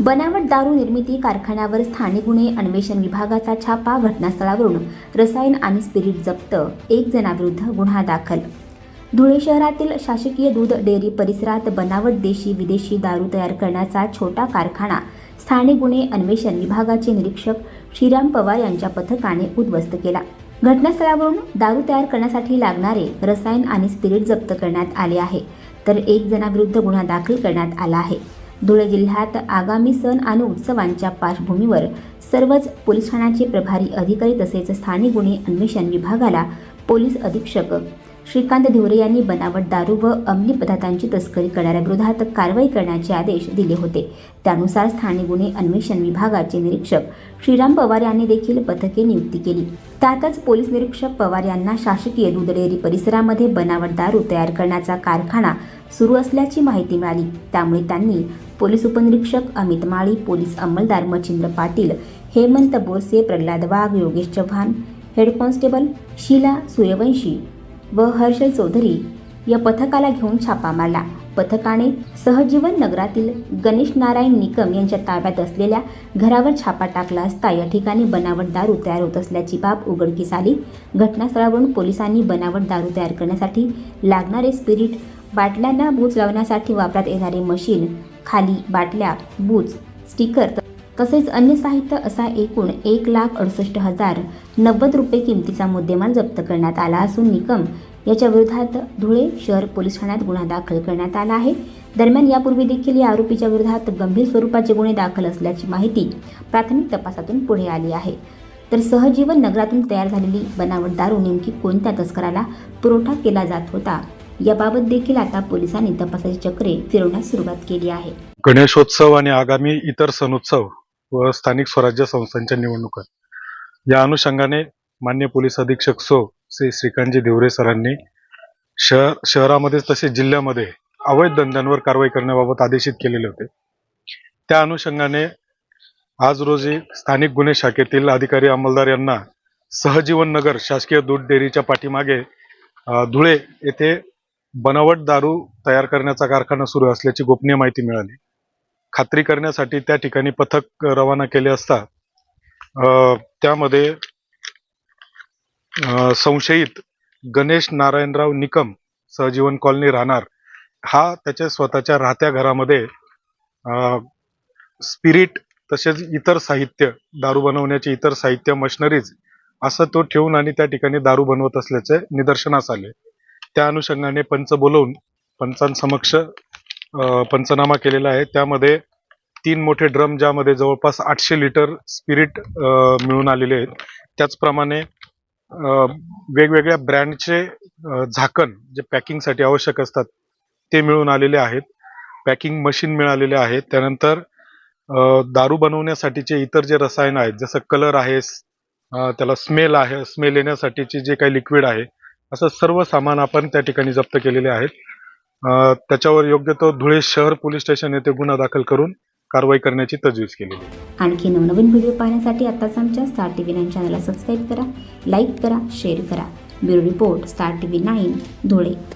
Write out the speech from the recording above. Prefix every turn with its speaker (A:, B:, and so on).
A: बनावट दारू निर्मिती कारखान्यावर स्थानिक गुन्हे अन्वेषण विभागाचा छापा घटनास्थळावरून रसायन आणि स्पिरिट जप्त एक जणाविरुद्ध गुन्हा दाखल. धुळे शहरातील शासकीय दूध डेअरी परिसरात बनावट देशी विदेशी दारू तयार करण्याचा छोटा कारखाना स्थानिक गुन्हे अन्वेषण विभागाचे निरीक्षक श्रीराम पवार यांच्या पथकाने उद्ध्वस्त केला. घटनास्थळावरून दारू तयार करण्यासाठी लागणारे रसायन आणि स्पिरिट जप्त करण्यात आले आहे. तर एक जणाविरुद्ध गुन्हा दाखल करण्यात आला आहे. धुळे जिल्ह्यात आगामी सण आणि उत्सवांच्या पार्श्वभूमीवर सर्वच पोलीस ठाण्याचे प्रभारी अधिकारी तसेच स्थानिक गुन्हे अन्वेषण विभागाला पोलीस अधीक्षक श्रीकांत धिवरे यांनी बनावट दारू व अंमली पदार्थांची तस्करी करणाऱ्याविरोधात कारवाई करण्याचे आदेश दिले होते. त्यानुसार स्थानिक गुन्हे अन्वेषण विभागाचे निरीक्षक श्रीराम पवार यांनी देखील पथके नियुक्ती केली. त्यातच पोलीस निरीक्षक पवार यांना शासकीय दूध डेअरी परिसरामध्ये बनावट दारू तयार करण्याचा कारखाना सुरू असल्याची माहिती मिळाली. त्यामुळे त्यांनी पोलीस उपनिरीक्षक अमित माळी पोलीस अंमलदार मच्छिंद्र पाटील हेमंत बोरसे प्रल्हाद वाघ योगेश चव्हाण हेड कॉन्स्टेबल शीला सूर्यवंशी व हर्षल चौधरी या पथकाला घेऊन छापा मारला. पथकाने सहजीवन नगरातील गणेश नारायण निकम यांच्या ताब्यात असलेल्या घरावर छापा टाकला असता या ठिकाणी बनावट दारू तयार होत असल्याची बाब उघडकीस आली. घटनास्थळावरून पोलिसांनी बनावट दारू तयार करण्यासाठी लागणारे स्पिरिट बाटल्यांना बूज लावण्यासाठी वापरात येणारे मशीन खाली बाटल्या बूज स्टिकर तसेच अन्य साहित्य असा एकूण एक लाख अडुसष्ट हजार नव्वद रुपये किमतीचा मुद्देमाल जप्त करण्यात आला असून निकम याच्या विरोधात धुळे शहर पोलीस ठाण्यात गुन्हा दाखल करण्यात आला आहे. दरम्यान यापूर्वी देखील या आरोपीच्या विरोधात गंभीर स्वरूपाचे गुन्हे दाखल असल्याची माहिती प्राथमिक तपासातून पुढे आली आहे. तर सहजीवन नगरातून तयार झालेली बनावट दारू नेमकी कोणत्या तस्कराला पुरवठा केला जात होता? याबाबत देखील आता पोलिसांनी तपासाची चक्रे फिरवण्यास सुरुवात केली आहे.
B: गणेशोत्सव आणि आगामी इतर सणोत्सव व स्थानिक स्वराज्य संस्थांच्या निवडणुका. या अनुषंगाने मान्य पोलीस अधीक्षक सो श्री श्रीकांतजी देवरे सरांनी शहर शहरामध्ये तसेच जिल्ह्यामध्ये अवैध धंद्यांवर कारवाई करण्याबाबत आदेशित केलेले होते. त्या अनुषंगाने आज रोजी स्थानिक गुन्हे शाखेतील अधिकारी अंमलदार यांना सहजीवन नगर शासकीय दूध डेअरीच्या पाठीमागे धुळे येथे बनावट दारू तयार करण्याचा कारखाना सुरू असल्याची गोपनीय माहिती मिळाली. खात्री करण्यासाठी त्या ठिकाणी पथक रवाना केले असता त्यामध्ये संशयित गणेश नारायणराव निकम सहजीवन कॉलनी राहणार. हा त्याच्या स्वतःच्या राहत्या घरामध्ये स्पिरिट तसेच इतर साहित्य दारू बनवण्याचे इतर साहित्य मशनरीज असं तो ठेवून आणि त्या ठिकाणी दारू बनवत असल्याचे निदर्शनास आले. त्या अनुषंगाने पंच बोलवून पंचांसमक्ष पंचनामा केलेला आहे. त्यामध्ये तीन मोठे ड्रम ज्यामध्ये जवळपास आठशे लिटर स्पिरिट मिळून आलेले आहेत. त्याचप्रमाणे वेगवेगळ्या ब्रँडचे झाकण जे पॅकिंगसाठी आवश्यक असतात ते मिळून आलेले आहेत. पॅकिंग मशीन मिळालेले आहेत. त्यानंतर दारू बनवण्यासाठीचे इतर जे रसायन आहेत जसं कलर आहे त्याला स्मेल आहे स्मेल येण्यासाठीचे जे काही लिक्विड आहे असं सर्व सामान आपण त्या ठिकाणी जप्त केलेले आहेत. त्याच्यावर योग्य तो धुळे शहर पोलीस स्टेशन येथे गुन्हा दाखल करून कारवाई करण्याची तजवीज केलेली
A: आणखी नवनवीन व्हिडिओ पाहण्यासाठी आताच आमच्या स्टार टी व्ही नाईन चॅनलला सबस्क्राईब करा लाईक करा शेअर करा. Bureau report star T V nine Dhule.